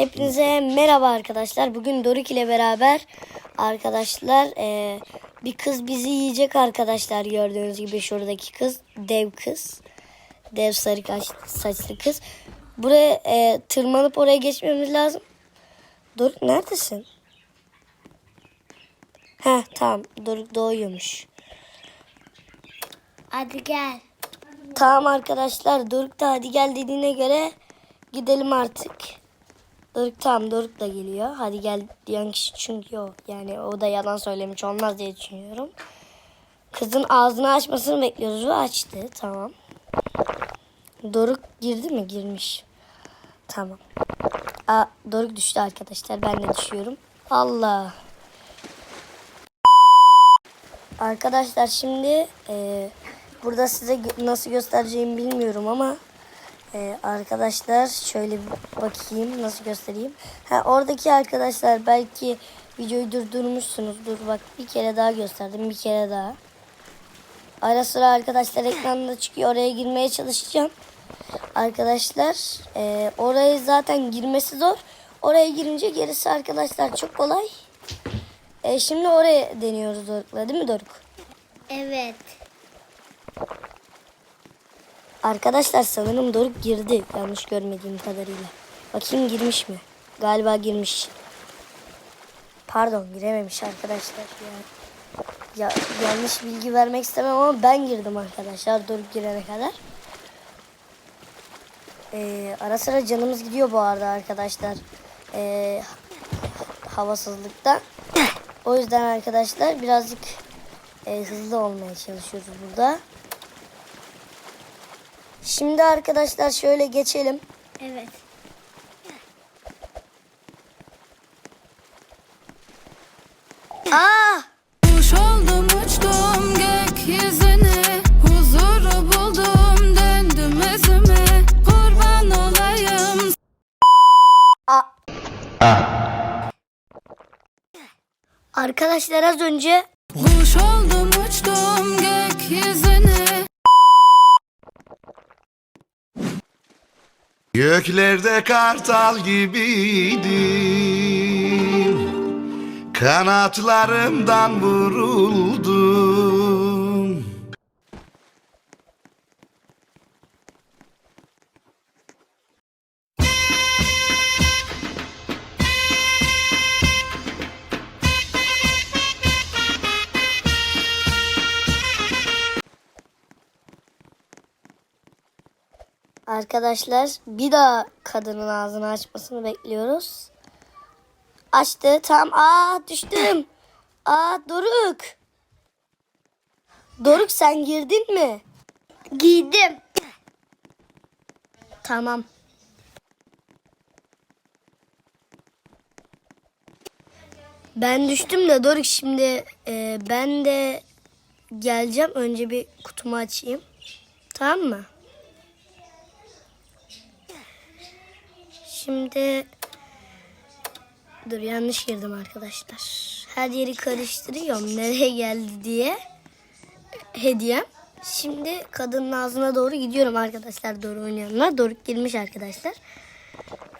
Hepinize merhaba arkadaşlar. Bugün Doruk ile beraber arkadaşlar e, bir kız bizi yiyecek arkadaşlar. Gördüğünüz gibi şuradaki kız dev kız. Dev sarı saçlı kız. Buraya e, tırmanıp oraya geçmemiz lazım. Doruk neredesin? Ha tamam Doruk doğuyormuş. Hadi gel. Tamam arkadaşlar Doruk da hadi gel dediğine göre gidelim artık. Doruk tamam Doruk da geliyor. Hadi gel diyen kişi çünkü o. Yani o da yalan söylemiş olmaz diye düşünüyorum. Kızın ağzını açmasını bekliyoruz ve açtı. Tamam. Doruk girdi mi? Girmiş. Tamam. Aa, Doruk düştü arkadaşlar. Ben de düşüyorum. Allah. Arkadaşlar şimdi e, burada size nasıl göstereceğimi bilmiyorum ama e, arkadaşlar şöyle bir bakayım nasıl göstereyim. Ha, oradaki arkadaşlar belki videoyu durdurmuşsunuzdur. Bak bir kere daha gösterdim bir kere daha. Ara sıra arkadaşlar ekranda çıkıyor oraya girmeye çalışacağım. Arkadaşlar e, oraya zaten girmesi zor. Oraya girince gerisi arkadaşlar çok kolay. E, şimdi oraya deniyoruz Doruk'la değil mi Doruk? Evet. Arkadaşlar sanırım Doruk girdi yanlış görmediğim kadarıyla. Bakayım girmiş mi? Galiba girmiş. Pardon girememiş arkadaşlar. Ya, ya, yanlış bilgi vermek istemem ama ben girdim arkadaşlar Doruk girene kadar. Ee, ara sıra canımız gidiyor bu arada arkadaşlar. Ee, havasızlıkta. O yüzden arkadaşlar birazcık e, hızlı olmaya çalışıyoruz burada. Şimdi arkadaşlar şöyle geçelim. Evet. Aa! Kuş oldum uçtum gökyüzüne Huzuru buldum döndüm özüme Kurban olayım A- Arkadaşlar az önce Göklerde kartal gibiydim. Kanatlarımdan vuruldum arkadaşlar bir daha kadının ağzını açmasını bekliyoruz. Açtı. Tam aa düştüm. Aa Doruk. Doruk sen girdin mi? Giydim. Tamam. Ben düştüm de Doruk şimdi e, ben de geleceğim. Önce bir kutumu açayım. Tamam mı? Şimdi dur yanlış girdim arkadaşlar. Her yeri karıştırıyorum nereye geldi diye. Hediyem. Şimdi kadının ağzına doğru gidiyorum arkadaşlar Doruk'un yanına. Doruk girmiş arkadaşlar.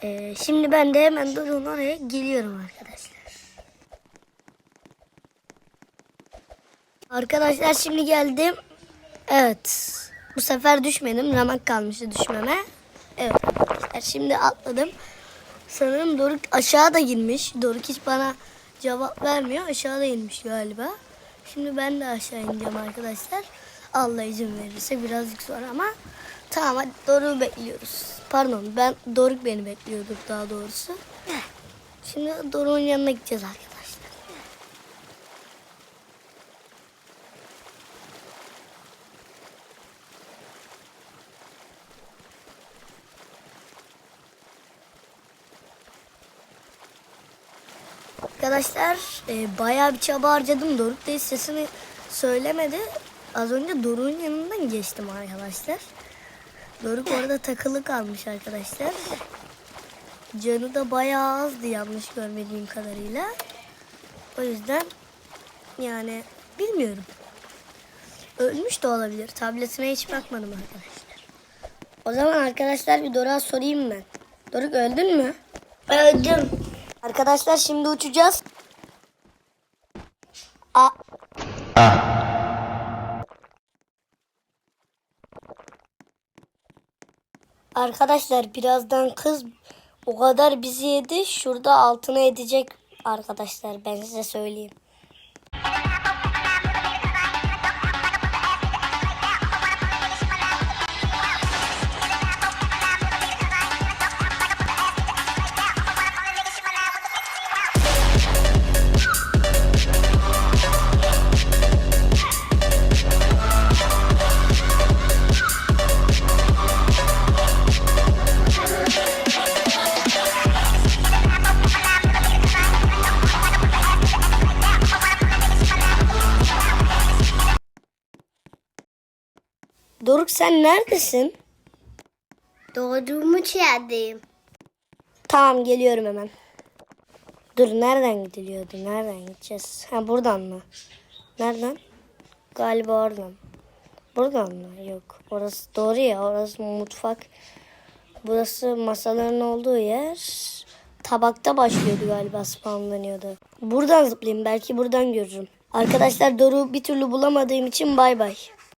Ee, şimdi ben de hemen Doruk'un oraya geliyorum arkadaşlar. Arkadaşlar şimdi geldim. Evet. Bu sefer düşmedim. Ramak kalmıştı düşmeme. Evet arkadaşlar şimdi atladım. Sanırım Doruk aşağıda girmiş. Doruk hiç bana cevap vermiyor. Aşağıda inmiş galiba. Şimdi ben de aşağı ineceğim arkadaşlar. Allah izin verirse birazcık sonra ama tamam hadi Doruk'u bekliyoruz. Pardon ben Doruk beni bekliyorduk daha doğrusu. Şimdi Doruk'un yanına gideceğiz arkadaşlar. Arkadaşlar e, bayağı bir çaba harcadım. Doruk da sesini söylemedi. Az önce Doruk'un yanından geçtim arkadaşlar. Doruk orada takılı kalmış arkadaşlar. Canı da bayağı azdı yanlış görmediğim kadarıyla. O yüzden yani bilmiyorum. Ölmüş de olabilir. Tabletine hiç bakmadım arkadaşlar. O zaman arkadaşlar bir Doruk'a sorayım ben. Doruk öldün mü? Öldüm. Arkadaşlar şimdi uçacağız. A Arkadaşlar birazdan kız o kadar bizi yedi. Şurada altına edecek arkadaşlar ben size söyleyeyim. Doruk sen neredesin? Doğduğum yerdeyim. Tamam geliyorum hemen. Dur nereden gidiliyordu? Nereden gideceğiz? Ha buradan mı? Nereden? Galiba oradan. Buradan mı? Yok. Orası doğru ya. Orası mutfak. Burası masaların olduğu yer. Tabakta başlıyordu galiba spamlanıyordu. Buradan zıplayayım. Belki buradan görürüm. Arkadaşlar Doruk'u bir türlü bulamadığım için bay bay.